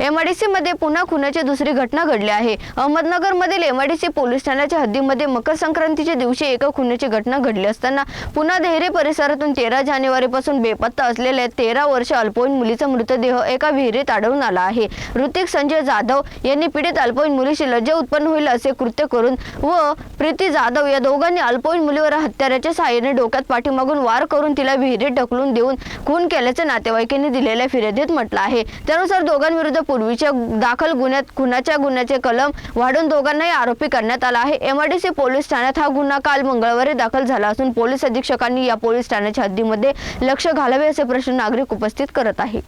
MIDC मध्ये पुन्हा खुनाची दुसरी घटना घडली आहे. अहमदनगर मधील एमआयडीसी पोलीस ठाण्याच्या हद्दीमध्ये मकर संक्रांतीच्या दिवशी एका खुनाची घटना घडली असताना पुन्हा देहरे परिसरातून तेरा जानेवारी पासून बेपत्ता असलेल्या तेरा वर्ष अल्पवयीन मुलीचा मृतदेह एका विहिरीत आढळून आला आहे. ऋतिक संजय जाधव यांनी पीडित अल्पवयीन मुलीशी लज्जा उत्पन्न होईल असे कृत्य करून व प्रीती जाधव या दोघांनी अल्पवयीन मुलीवर हत्याराच्या सहाय्याने डोक्यात पाठीमागून वार करून तिला विहिरीत ढकलून देऊन खून केल्याचे नातेवाईकांनी दिलेल्या फिर्यादीत म्हटलं आहे. त्यानुसार दोघांविरुद्ध पूर्वीच्या दाखल गुन्ह्यात खुनाच्या गुन्ह्याचे कलम वाढून दोघांनाही आरोपी करण्यात आला आहे. एमआरडीसी पोलीस ठाण्यात हा गुन्हा काल मंगळवारी दाखल झाला असून पोलीस अधीक्षकांनी या पोलीस ठाण्याच्या हद्दीमध्ये लक्ष घालावे असे प्रश्न नागरिक उपस्थित करत आहे.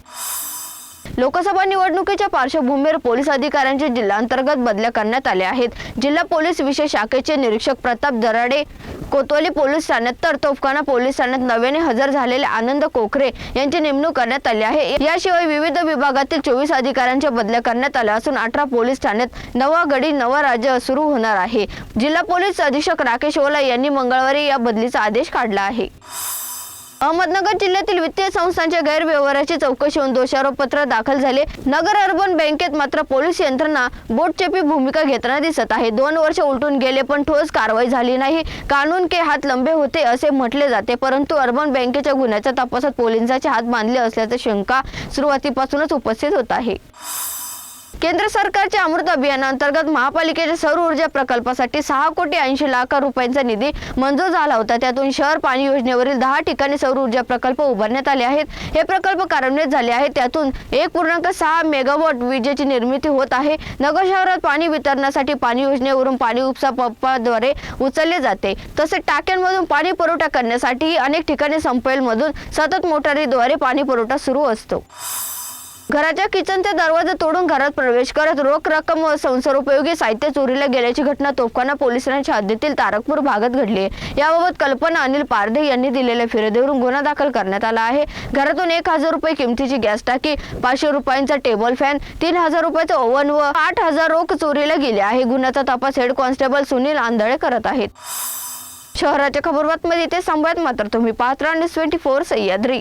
लोकसभा निवडणुकीच्या पार्श्वभूमीवर पोलीस अधिकाऱ्यांच्या जिल्हांतर्गत बदल्या करण्यात आल्या आहेत. जिल्हा पोलीस विशेष शाखेचे निरीक्षक प्रताप दराडे कोतवाली पोलीस ठाण्यात तर तोफखाना पोलीस ठाण्यात नव्याने हजर झालेले आनंद कोखरे यांची नेमणूक करण्यात आली आहे. याशिवाय विविध विभागातील चोवीस अधिकाऱ्यांच्या बदल्या करण्यात आल्या असून अठरा पोलीस ठाण्यात नवा गडी नवा राज्य सुरू होणार आहे. जिल्हा पोलीस अधीक्षक राकेश ओला यांनी मंगळवारी या बदलीचा आदेश काढला आहे. अहमदनगर जिल्ह्यातील वित्तीय संस्थांच्या गैरव्यवहाराची चौकशी होऊन दोषारोपपत्र दाखल झाले. नगर अर्बन बँकेत मात्र पोलीस यंत्रणा बोटचेपी भूमिका घेताना दिसत आहे. दोन वर्ष उलटून गेले पण ठोस कारवाई झाली नाही. कानून के हात लंबे होते असे म्हटले जाते परंतु अर्बन बँकेच्या गुन्ह्याच्या तपासात पोलिसांचे हात बांधले असल्याची शंका सुरुवातीपासूनच उपस्थित होत आहे. केंद्र सरकारच्या अमृत अभियानांतर्गत महापालिकेच्या सौर ऊर्जा प्रकल्पासाठी सहा कोटी ऐंशी लाख रुपयांचा निधी मंजूर झाला होता. त्यातून शहर पाणी योजनेवरील दहा ठिकाणी सौर ऊर्जा प्रकल्प उभारण्यात आले आहेत. हे प्रकल्प कार्यान्वित झाले आहेत. त्यातून एक पूर्णांक सहा मेगावॉट विजेची निर्मिती होत आहे. नगर शहरात पाणी वितरणासाठी पाणी योजनेवरून पाणी उपसा पंपाद्वारे उचलले जाते. तसेच टाक्यांमधून पाणी पुरवठा करण्यासाठी अनेक ठिकाणी संपेलमधून सतत मोटारीद्वारे पाणी पुरवठा सुरू असतो. घराच्या किचनचा दरवाजा तोडून घरात प्रवेश करत रोख रक्कम व संसारोपयोगी साहित्य चोरीला गेल्याची घटना तोफखाना पोलिसांच्या हद्दीतील तारकपूर भागात घडली आहे. याबाबत कल्पना अनिल पारधे यांनी दिलेल्या फिर्यादीवरून गुन्हा दाखल करण्यात आला आहे. घरातून एक हजार रुपये किमतीची गॅस टाकी पाचशे रुपयांचा टेबल फॅन तीन हजार रुपयाचं ओव्हन व आठ हजार रोख चोरीला गेले आहे. गुन्ह्याचा तपास हेड कॉन्स्टेबल सुनील आंधळे करत आहेत. शहराच्या खबरबातमध्ये ते संवाद मात्र तुम्ही पाहत आणि ट्वेंटी फोर सह्याद्री.